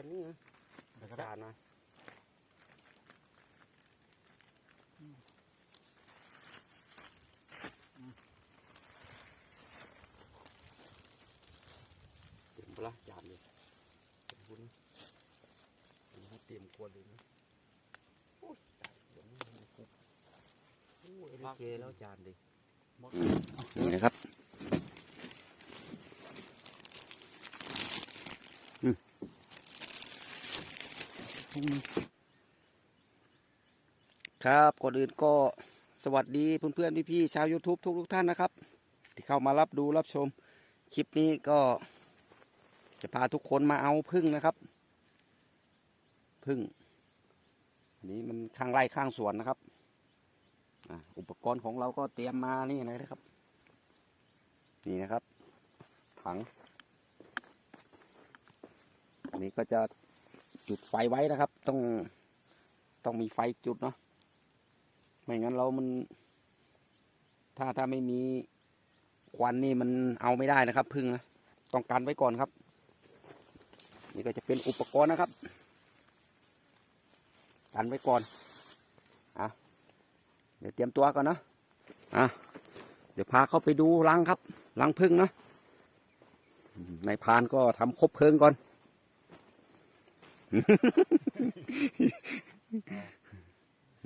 ค่นี้นะเดี๋ยวก็ได้จานนะเต็มปะละจานเลยเต็มบุญอันนี้เต็มกวนเลยนะโอ้ยตายเดี๋ยวนี้มันกุบโอ้ยโอเคแล้วจานดินี่นะครับ ครับก่อนอื่นก็สวัสดีเพื่อนๆพี่ๆชาว YouTube ทุกทุกๆท่านนะครับ ที่เข้ามารับดูรับชม คลิปนี้ก็จะพาทุกคนมาเอาพึ่งนะครับ พึ่งอันนี้มันข้างไร่ข้างสวนนะครับอุปกรณ์ของเราก็เตรียมมานี่นะครับ นี่นะครับ ถังอันนี้ก็จะ จุดไฟไว้นะครับ ต้องต้องมีไฟจุดเนาะไม่งั้นเรามัน ถ้าถ้าไม่มีควันนี่มันเอาไม่ได้นะครับ พึ่งนะต้องกันไว้ก่อนครับ นี่ก็จะเป็นอุปกรณ์นะครับ กันไว้ก่อนอะเดี๋ยวเตรียมตัวก่อนนะอะเดี๋ยวพาเข้าไปดูรังครับรังพึ่งนะอืมนพานก็ทำคบเพลิงก่อน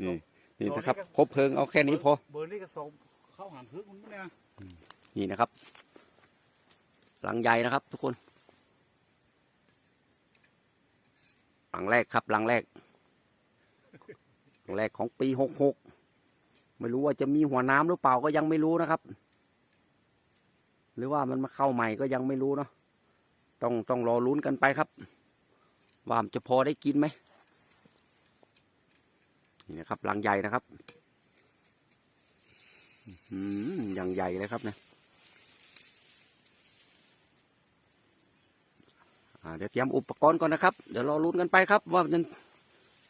นี่นี่นะครับคบเพลิงเอาแค่นี้พอเบอร์นี่ก็ส่งเข้าหันพึกมันเนี่ยนี่นะครับ หลังใหญ่นะครับ ทุกคน หลังแรกครับหลังแรก หลังแรกของปีหกหกไม่รู้ว่าจะมีหัวน้ำหรือเปล่าก็ยังไม่รู้นะครับ หรือว่ามันมาเข้าใหม่ก็ยังไม่รู้เนาะต้องต้องรอลุ้นกันไปครับ ว่ามันจะพอได้กินไหมนี่นะครับหลังใหญ่นะครับอืมอย่างใหญ่เลยครับเนี่ยเดี๋ยวเตรียมอุปกรณ์ก่อนนะครับ เดี๋ยวรอลุ้นกันไปครับ ว่ามัน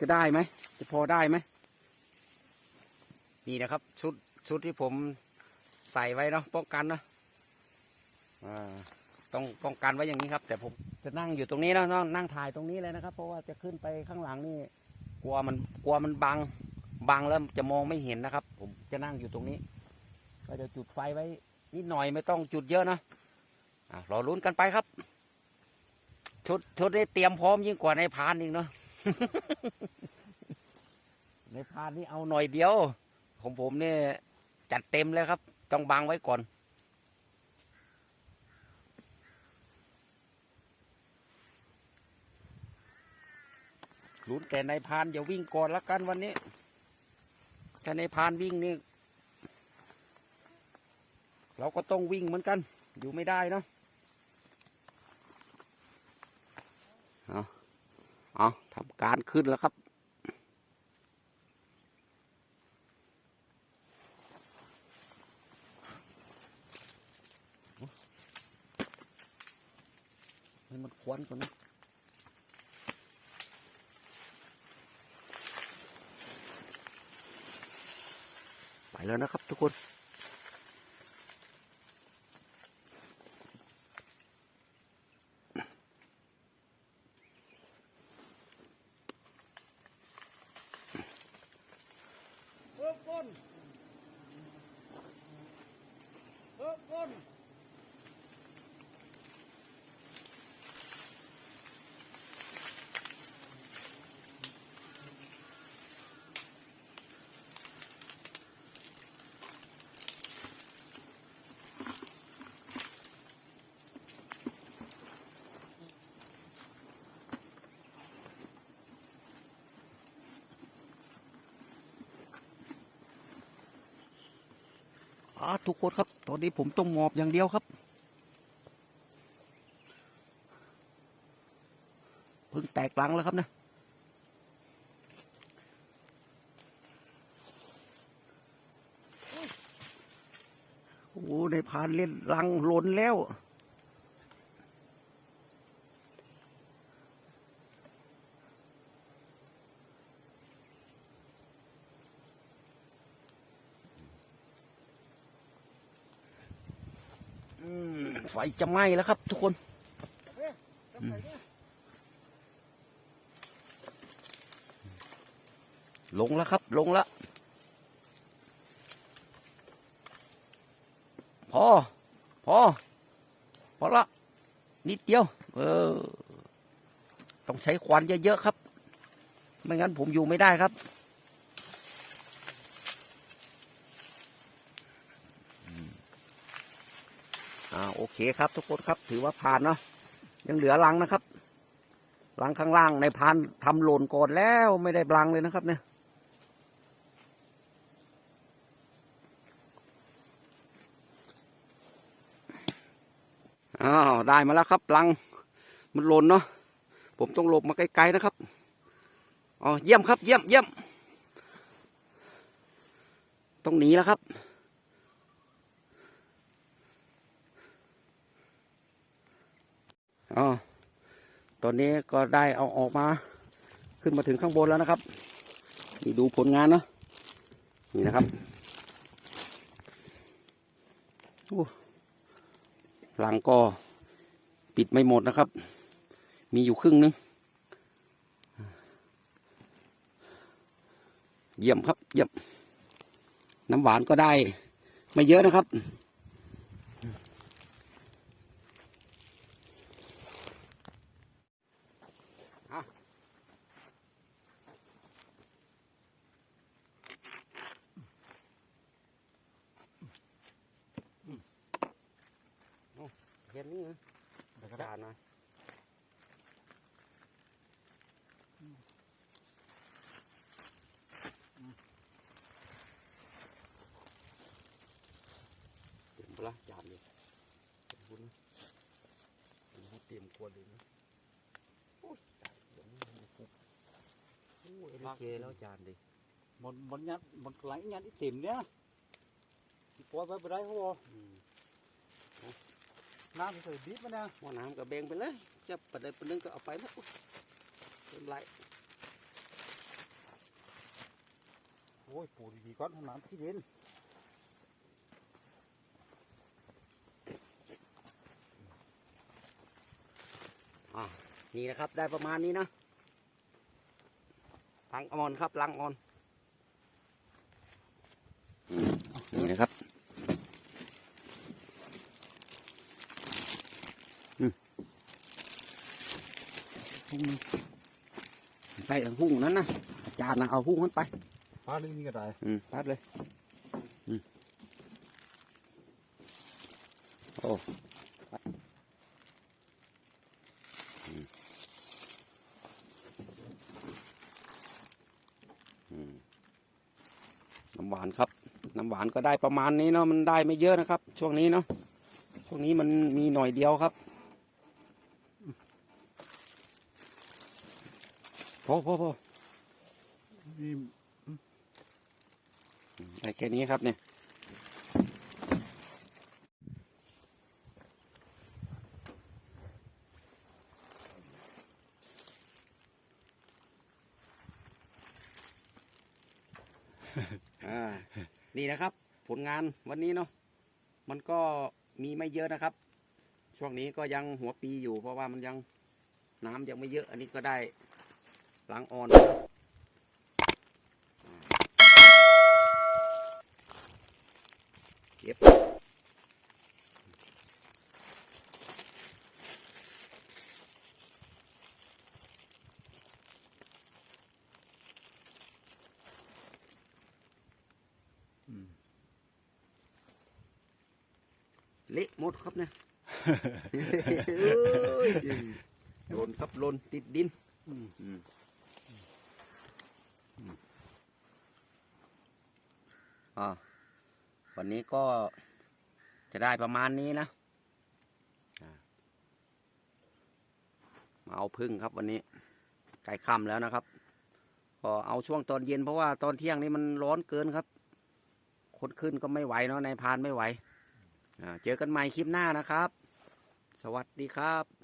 จะได้ไหม จะพอได้ไหม นี่นะครับ ชุดชุดที่ผมใส่ไว้เนาะป้องกันนะอ่า ต้องป้องกันไว้อย่างนี้ครับ แต่ผมจะนั่งอยู่ตรงนี้นะนั่งนั่งถ่ายตรงนี้เลยนะครับ เพราะว่าจะขึ้นไปข้างหลังนี่ กลัวมันกลัวมันบังบังแล้วจะมองไม่เห็นนะครับ ผมจะนั่งอยู่ตรงนี้ ก็จะจุดไฟไว้นิดหน่อยไม่ต้องจุดเยอะนะอ่ารอลุ้นกันไปครับ ชุดชุดนี้เตรียมพร้อมยิ่งกว่าในพานอีกเนาะในพานนี่เอาหน่อยเดียว ของผมเนี่ยจัดเต็มเลยครับ ต้องบังไว้ก่อน ลุ้นแต่ในพานอย่าวิ่งก่อนละกันวันนี้ถ้าในพานวิ่งนี่เราก็ต้องวิ่งเหมือนกัน อยู่ไม่ได้เนาะเอาทำการขึ้นแล้วครับให้มันควนก่อนนะ แล้วนะครับทุกคน เพิ่มก้นเพิ่มก้น อาทุกคนครับ ตอนนี้ผมต้องหมอบอย่างเดียวครับ เพิ่งแตกหลังแล้วครับนะโอ้ในพานเล่นลังหล่นแล้ว ไฟจะไหม้แล้วครับ ทุกคนลงแล้วครับ ลงแล้วพอ พอ พอละ นิดเดียว เออ ต้องใช้ควันเยอะๆครับ ไม่งั้นผมอยู่ไม่ได้ครับ อ่าโอเคครับทุกคนครับ ถือว่าผ่านเนาะยังเหลือรังนะครับรังข้างล่างในพานทำหล่นก่อนแล้วไม่ได้รังเลยนะครับ เนี่ยอ้าวได้มาแล้วครับรังมันหล่นเนาะผมต้องหลบมาไกลๆนะครับอ๋อเยี่ยมครับ เยี่ยมเยี่ยมต้องหนีแล้วครับ อ๋อตอนนี้ก็ได้เอาออกมา ขึ้นมาถึงข้างบนแล้วนะครับ นี่ดูผลงานเนาะนี่นะครับหลังก็ปิดไม่หมดนะครับ มีอยู่ครึ่งนึง เยี่ยมครับ เยี่ยม น้ำหวานก็ได้ ไม่เยอะนะครับ เห็นนี่นะเดี๋ยวก็ได้จานนะเตรียมปะละจานเลยขอบคุณนะผมให้เตรียมควรเลยนะโอ้ยจานเดี๋ยวนี้มันฟุบโอ้ยเอ็นเคแล้วจานดิหมดหมดยัดหมดไหลยัดอีติ่มเนี่ยปล่อยไปไปได้หัวอืม น้ำใส่ดิบมันเนี่ยหม้อน้ำกับแบงไปเลยจะปัดใดปัดหนึงก็เอาไปแล้วโอ้ยเป็นไรโอ้ยปูดีๆก่อนน้ำที่เย็นอ่านี่นะครับได้ประมาณนี้นะลังออนครับลังออนอืมนี่นะครับอืม ใส่หุ้งนั้นนะอาจารย์นะเอาหุ้งนั้นไปปลาเรื่องนี้ก็ได้อืมพัดเลยอืมโอ้อืมอืมน้ำหวานครับ น้ำหวานก็ได้ประมาณนี้เนาะมันได้ไม่เยอะนะครับ ช่วงนี้เนาะช่วงนี้มันมีหน่อยเดียวครับ อพอพอนี่ได้แค่นี้ครับเนี่ยอ่านี่นะครับ ผลงานวันนี้เนาะมันก็มีไม่เยอะนะครับ ช่วงนี้ก็ยังหัวปีอยู่เพราะว่ามันยังน้ำยังไม่เยอะ อันนี้ก็ได้ ล้างออนนะครับเก็บอืมเละหมดครับเนี่ยเอ้ยหล่นครับหล่นติดดิน อืม อืมอืม อ่าวันนี้ก็จะได้ประมาณนี้นะมาเอาพึ่งครับวันนี้ใกล้ค่ำแล้วนะครับ ก็เอาช่วงตอนเย็นเพราะว่าตอนเที่ยงนี้มันร้อนเกินครับ คนขึ้นก็ไม่ไหวเนาะในายพานไม่ไหวเจอกันใหม่คลิปหน้านะครับ สวัสดีครับ